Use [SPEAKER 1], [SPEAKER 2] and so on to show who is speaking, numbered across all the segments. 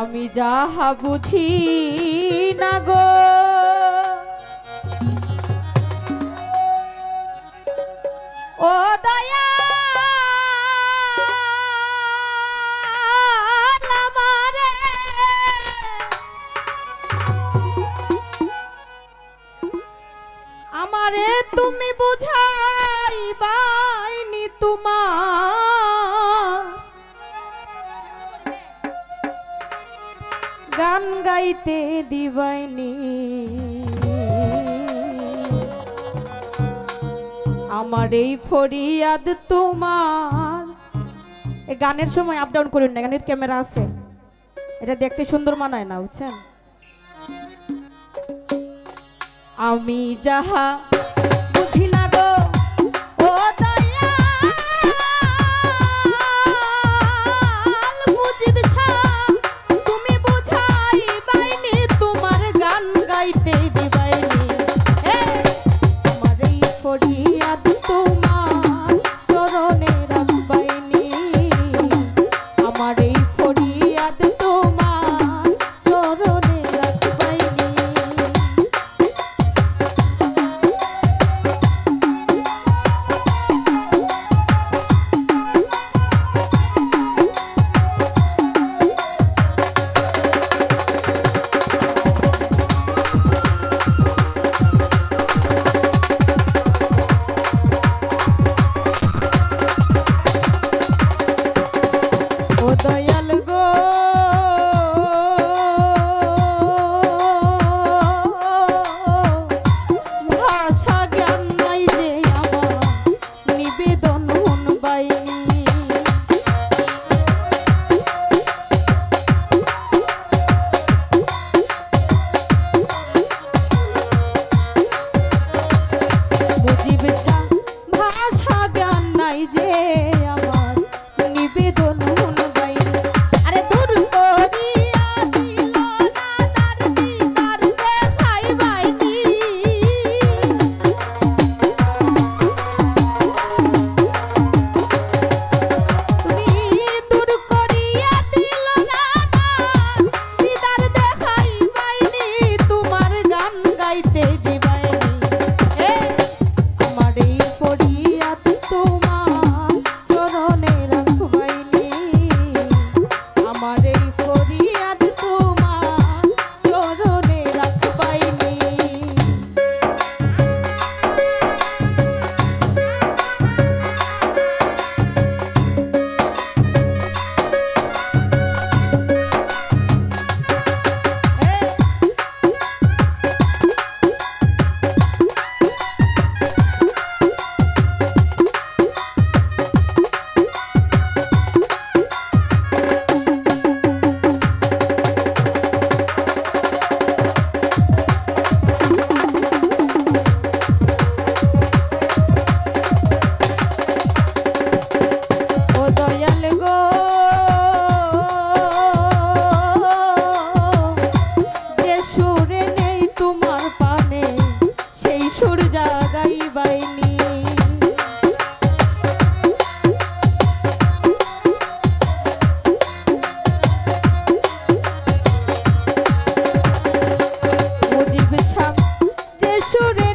[SPEAKER 1] আমি যাহা বুঝি না গো। গাইতে দিবাইনি। আমার এই ফরিয়াদ তোমার। গানের সময় আপ ডাউন করুন না, গানের ক্যামেরা আছে। এটা দেখতে সুন্দর মানায় না, বুঝছেন? আমি যাহা বুঝি না গো ও দয়া সুরে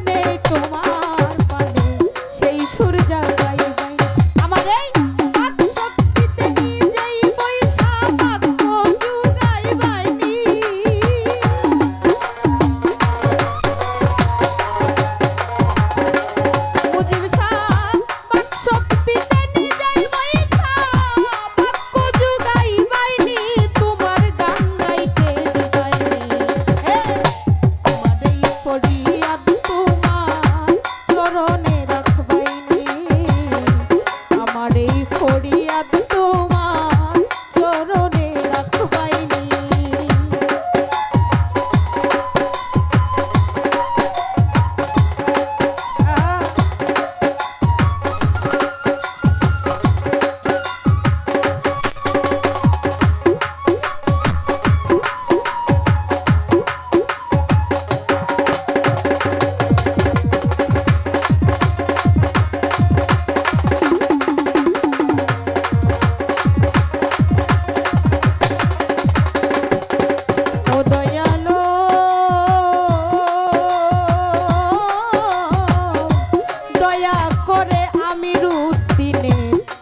[SPEAKER 1] দয়া করে আমি রুদ্দিনে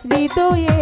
[SPEAKER 1] হৃদয়ে